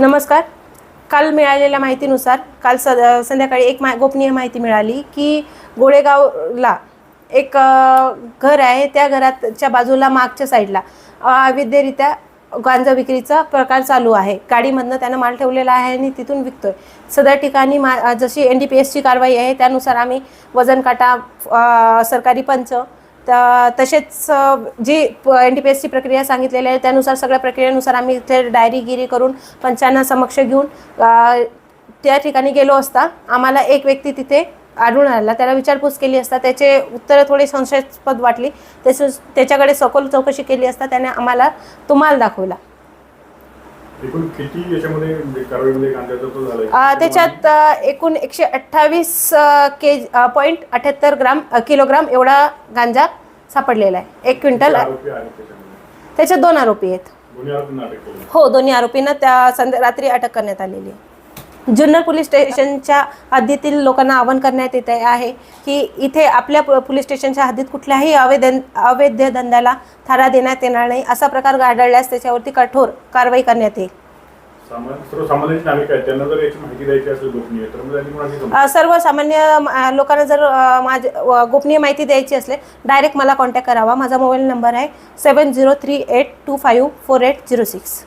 नमस्कार. काल मिळालेल्या माहितीनुसार काल स संध्याकाळी एक मा गोपनीय माहिती मिळाली की गोळेगावला एक घर आहे. त्या घराच्या बाजूला मागच्या साईडला अवैधरित्या गांजा विक्रीचा प्रकार चालू आहे. गाडीमधनं त्यानं माल ठेवलेला आहे आणि तिथून विकतोय. सदर ठिकाणी मा जशी एन डी पी एसची कारवाई आहे त्यानुसार आम्ही वजन काटा सरकारी पंच तसेच जी एन डी पी एसची प्रक्रिया सांगितलेली आहे त्यानुसार सगळ्या प्रक्रियेनुसार आम्ही इथे डायरीगिरी करून पंचांना समक्ष घेऊन त्या ठिकाणी गेलो असता आम्हाला एक व्यक्ती तिथे आढळून आला. त्याला विचारपूस केली असता त्याचे उत्तरं थोडी संशयास्पद वाटली. तसेच त्याच्याकडे सखोल चौकशी केली असता त्याने आम्हाला तो माल दाखवला म्हणजे त्याच्यात एकूण एकशे अठ्ठावीस के पॉईंट अठ्याहत्तर ग्राम किलोग्राम एवढा गांजा सापडलेला आहे. एक क्विंटल त्याच्यात दोन आरोपी आहेत. हो दोन्ही आरोपींना त्या संध्या रात्री अटक करण्यात आलेली आहे. जुन्नर पोलीस स्टेशनच्या हद्दीतील लोकांना आवाहन करण्यात येत आहे की इथे आपल्या पोलीस स्टेशनच्या हद्दीत कुठल्याही अवैध अवैध धंद्याला थारा देण्यात येणार नाही. असा प्रकार आढळल्यास त्याच्यावरती कठोर कारवाई करण्यात येईल. सर्वसामान्य लोकांना जर माझ्या गोपनीय माहिती द्यायची असले डायरेक्ट मला कॉन्टॅक्ट करावा. माझा मोबाईल नंबर आहे seven zero three eight two five four eight zero six.